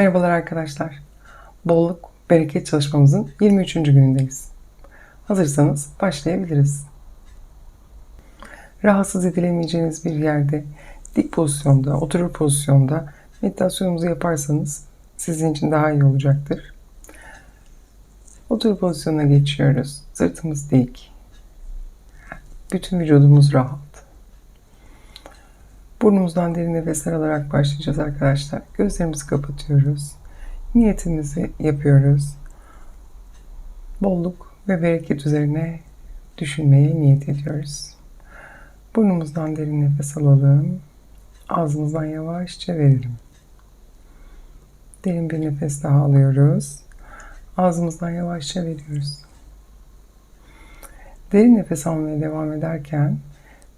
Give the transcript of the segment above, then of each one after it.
Merhabalar arkadaşlar. Bolluk, bereket çalışmamızın 23. günündeyiz. Hazırsanız başlayabiliriz. Rahatsız edilemeyeceğiniz bir yerde, dik pozisyonda, oturur pozisyonda meditasyonumuzu yaparsanız sizin için daha iyi olacaktır. Otur pozisyonuna geçiyoruz. Sırtımız dik. Bütün vücudumuz rahat. Burnumuzdan derin nefesler alarak başlayacağız arkadaşlar. Gözlerimizi kapatıyoruz. Niyetimizi yapıyoruz. Bolluk ve bereket üzerine düşünmeye niyet ediyoruz. Burnumuzdan derin nefes alalım. Ağzımızdan yavaşça verelim. Derin bir nefes daha alıyoruz. Ağzımızdan yavaşça veriyoruz. Derin nefes almaya devam ederken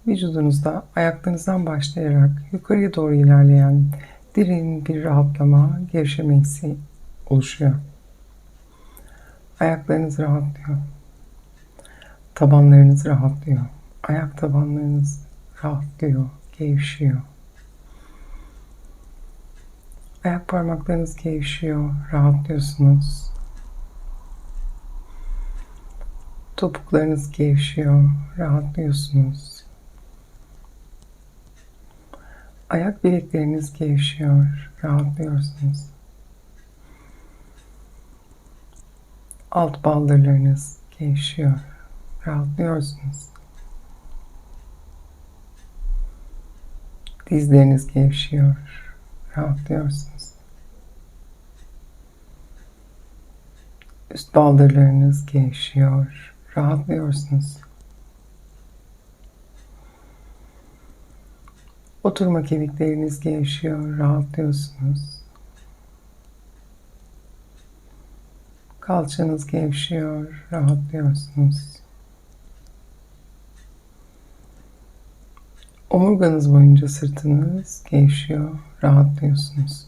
vücudunuzda ayaklarınızdan başlayarak yukarıya doğru ilerleyen derin bir rahatlama, gevşeme hissi oluşuyor. Ayaklarınız rahatlıyor. Tabanlarınız rahatlıyor. Ayak tabanlarınız rahatlıyor, gevşiyor. Ayak parmaklarınız gevşiyor, rahatlıyorsunuz. Topuklarınız gevşiyor, rahatlıyorsunuz. Ayak bilekleriniz gevşiyor, rahatlıyorsunuz. Alt baldırlarınız gevşiyor, rahatlıyorsunuz. Dizleriniz gevşiyor, rahatlıyorsunuz. Üst baldırlarınız gevşiyor, rahatlıyorsunuz. Oturma kemikleriniz gevşiyor, rahatlıyorsunuz. Kalçanız gevşiyor, rahatlıyorsunuz. Omurganız boyunca sırtınız gevşiyor, rahatlıyorsunuz.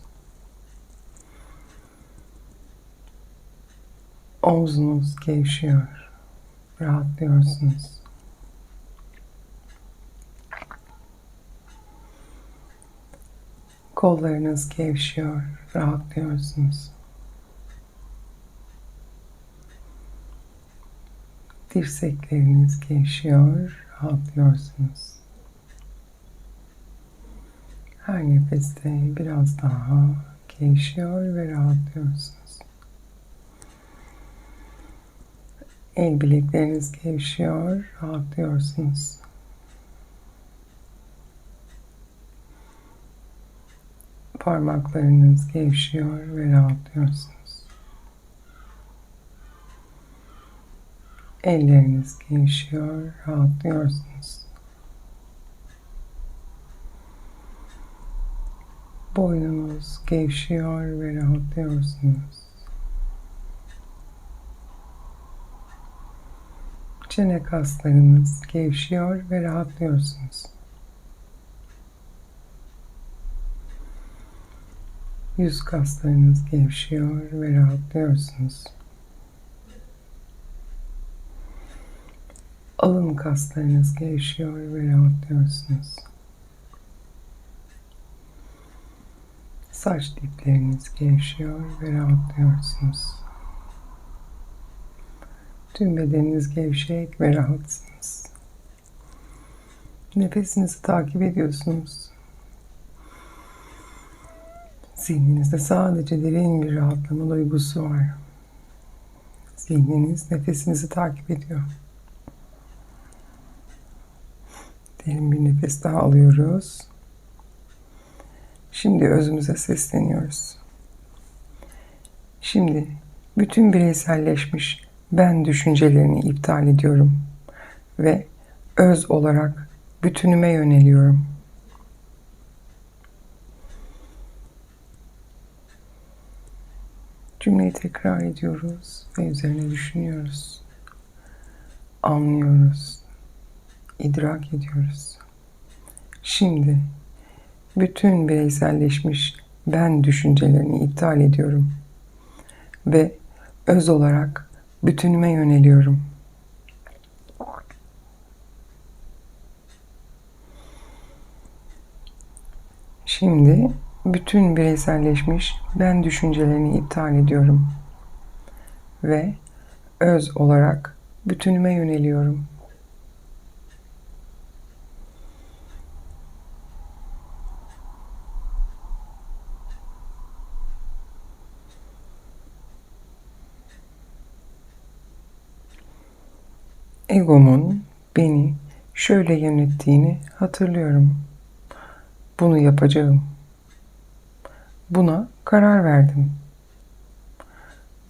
Omzunuz gevşiyor, rahatlıyorsunuz. Kollarınız gevşiyor, rahatlıyorsunuz. Dirsekleriniz gevşiyor, rahatlıyorsunuz. Her nefeste biraz daha gevşiyor ve rahatlıyorsunuz. El bilekleriniz gevşiyor, rahatlıyorsunuz. Parmaklarınız gevşiyor ve rahatlıyorsunuz. Elleriniz gevşiyor, rahatlıyorsunuz. Boynunuz gevşiyor ve rahatlıyorsunuz. Çene kaslarınız gevşiyor ve rahatlıyorsunuz. Yüz kaslarınız gevşiyor ve rahatlıyorsunuz. Alın kaslarınız gevşiyor ve rahatlıyorsunuz. Saç dipleriniz gevşiyor ve rahatlıyorsunuz. Tüm bedeniniz gevşek ve rahatsınız. Nefesinizi takip ediyorsunuz. Zihninizde sadece derin bir rahatlama duygusu var. Zihniniz nefesinizi takip ediyor. Derin bir nefes daha alıyoruz. Şimdi özümüze sesleniyoruz. Şimdi bütün bireyselleşmiş ben düşüncelerini iptal ediyorum ve öz olarak bütünüme yöneliyorum. Cümleyi tekrar ediyoruz ve üzerine düşünüyoruz. Anlıyoruz. idrak ediyoruz. Şimdi bütün bireyselleşmiş ben düşüncelerini iptal ediyorum ve öz olarak bütünüme yöneliyorum. Şimdi bütün bireyselleşmiş ben düşüncelerini iptal ediyorum ve öz olarak bütünüme yöneliyorum. Egomun beni şöyle yönettiğini hatırlıyorum. Bunu yapacağım. Buna karar verdim.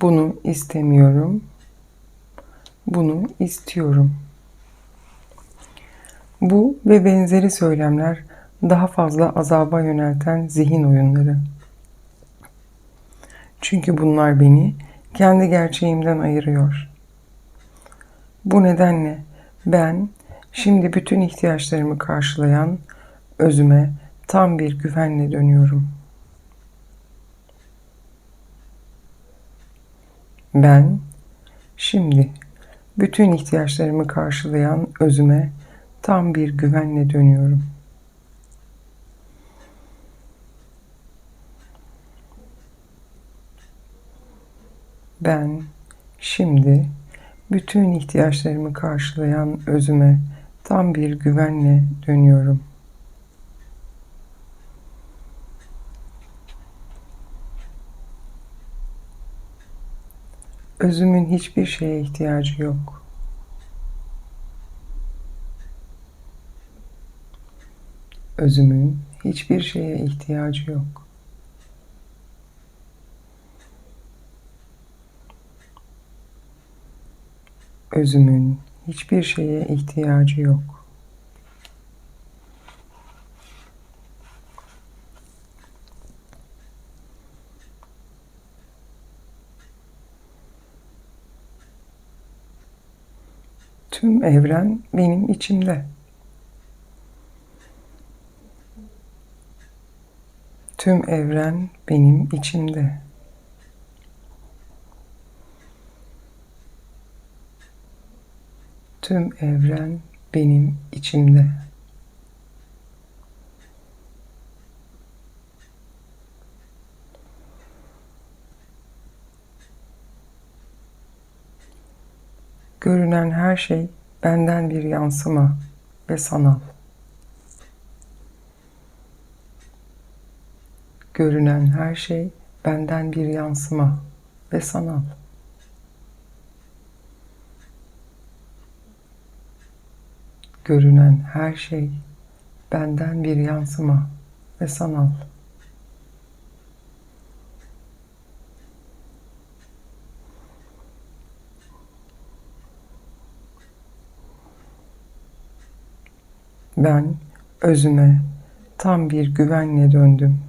Bunu istemiyorum. Bunu istiyorum. Bu ve benzeri söylemler daha fazla azaba yönelten zihin oyunları. Çünkü bunlar beni kendi gerçeğimden ayırıyor. Bu nedenle ben şimdi bütün ihtiyaçlarımı karşılayan özüme tam bir güvenle dönüyorum. Ben şimdi bütün ihtiyaçlarımı karşılayan özüme tam bir güvenle dönüyorum. Ben şimdi bütün ihtiyaçlarımı karşılayan özüme tam bir güvenle dönüyorum. Özümün hiçbir şeye ihtiyacı yok. Özümün hiçbir şeye ihtiyacı yok. Özümün hiçbir şeye ihtiyacı yok. Tüm evren benim içimde. Tüm evren benim içimde. Tüm evren benim içimde. Görünen her şey benden bir yansıma ve sanal. Görünen her şey benden bir yansıma ve sanal. Görünen her şey benden bir yansıma ve sanal. Ben özüme tam bir güvenle döndüm.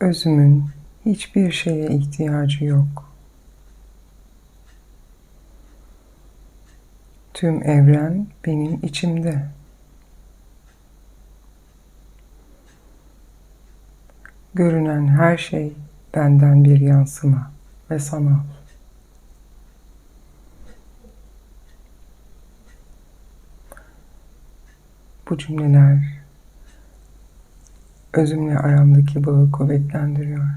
Özümün hiçbir şeye ihtiyacı yok. Tüm evren benim içimde. Görünen her şey benden bir yansıma ve sanal. Bu cümleler özümle aramdaki bağı kuvvetlendiriyor.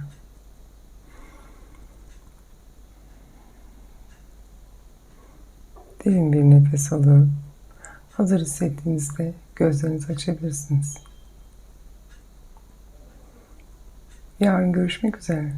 Derin bir nefes alıp hazır hissettiğinizde gözlerinizi açabilirsiniz. Yarın görüşmek üzere.